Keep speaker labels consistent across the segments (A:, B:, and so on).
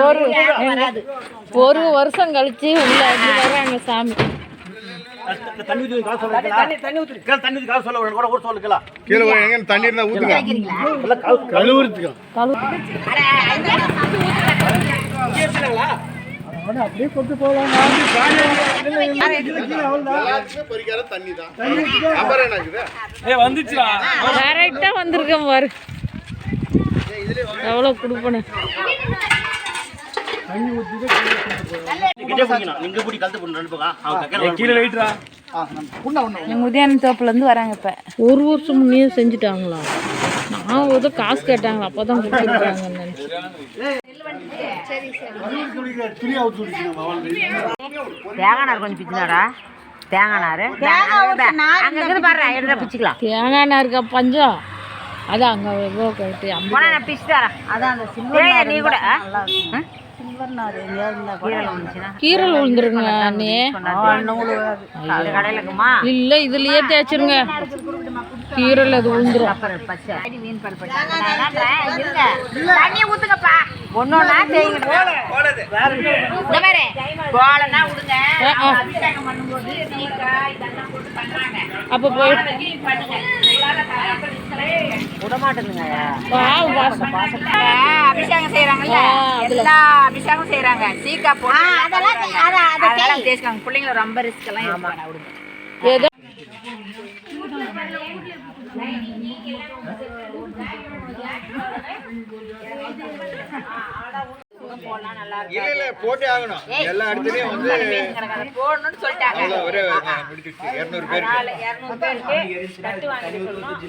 A: ஒரு ஒரு வருஷம் கழிச்சு உள்ள வர்றாங்க சாமி. வந்திருக்கேன் பாரு. எவ்வளவு கொடுப்பேன்?
B: உதயான தோப்புல இருந்து வராங்க இப்ப.
A: ஒரு வருஷம் முன்னே செஞ்சுட்டாங்களா? நான் ஏதோ காசு கேட்டாங்களா? அப்பதான் கொடுத்துருக்காங்கன்னு நினைச்சேன்.
B: தேங்காய் நார் கொஞ்சம் பிச்சுனாடா. தேங்காய் நார் அங்க இருக்குது பாரு எடுத்து பிச்சுக்கலாம்.
A: தேங்காய் நாருக்கா பஞ்சம்? அதான் அங்க எவ்வளோ கட்டு
B: போனா நான் பிச்சு தரேன். அதான் அந்த சில்வர் நீ கூட. சில்வர் நார் கீரல் வந்துச்சுன்னா?
A: கீரல் விழுந்துருங்க அண்ணே. இல்ல இதுலயே தேய்ச்சிருங்க. கீரல் அது விழுந்துரும்
B: அப்புறம் பச்சை. அடி மீன் பல் பச்சை. நான் என்ன பண்றேன்? இருங்க. தண்ணி ஊத்துங்கப்பா. ஒன்னொன்னா செய்யுங்க இந்த மாதிரி கோலனா விடுங்க
A: ஆ, ஆ.
B: அபிஷேகம் பண்ணும்போது நெய்க்காய் இதெல்லாம் போட்டு பண்றாங்க
A: அப்ப போய்
B: பண்ணுங்க. அபிஷேகம் செய்யறாங்கல்ல. எல்லா அபிஷேகம் செய்யறாங்க சீக்கா போட்டு அதெல்லாம் அதெல்லாம் தேய்ச்சிக்காங்க பிள்ளைங்க ரொம்ப ரிஸ்க் எல்லாம் இருப்பாங்க விடுங்க
A: ஏதோ
C: இல்ல இல்ல போட்டே ஆகணும். எல்லா இடத்துலயும் வந்து
B: அதை போடணும்னு சொல்லிட்டாங்க.
C: ஒரே முடிச்சிருச்சு இருநூறு பேருக்கு.
B: நாலு இரநூறு பேருக்கு தட்டு வாங்கி சொல்லணும்.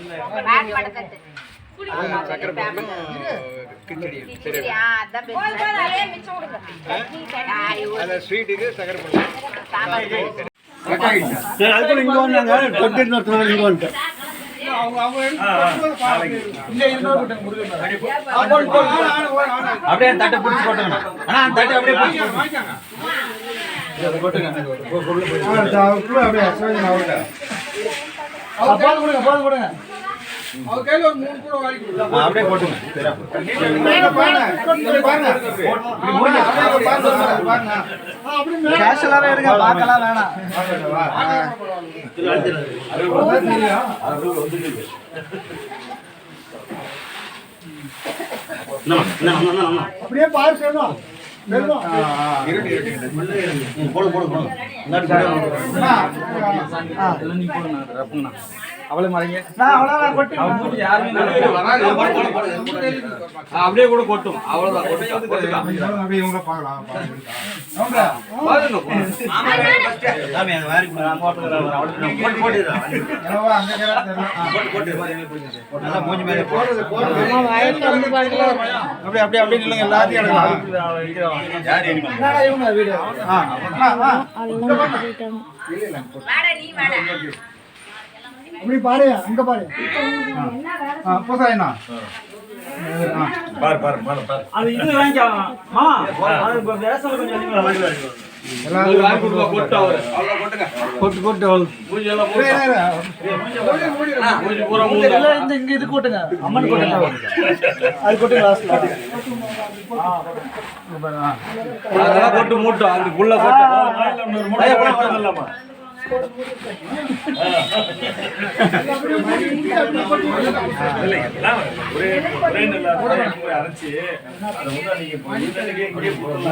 B: பேக் பண்ண தட்டு ஆமா,
C: சக்கரை
B: பேக்
C: பொங்கலும் கிச்சடி சரி
B: கிச்சடி, ஆ, அதான் best. அதே மிச்சம் விடுங்க. சட்னி, ஆ, இவ-
C: அந்த
D: தொட்டு இன்னொருத்தர் இங்க வந்துட்டு
E: அப்படியே அந்த தட்டை பிடிச்சி போட்டுங்க ஆனா அந்த தட்டை அப்படியே பிடிச்சி அப்படியே போட்டுங்க கேஷெல்லாம் இருங்க பார்க்கலாம் வேணாம்
D: என்னம்மா, என்ன, என்ன, போடு போடு போடு இந்தாட்டி
E: அவளை மறைங்க அப்படியே கூட கொட்டும் அவ்வளவுதான்
C: அப்படியே அப்படியே அப்படியே நில்லுங்க எல்லாத்தையும் எடுக்கலாம்
F: அப்படி பாரு அங்க பாரு.
D: பாரு பாரு பாரு பாரு.
E: அது இது அது கொஞ்சம் அதிகமா கொட்டு கொட்டு பூரா.
F: இங்க இது கொட்டுங்க அம்மன் கொட்டுங்க அது கொட்டுங்க லாஸ்ட்ல
E: அதெல்லாம் கொட்டு மூட்டும் அதுக்குள்ள கொட்டு
D: ஒரே அரைச்சி அதை வந்து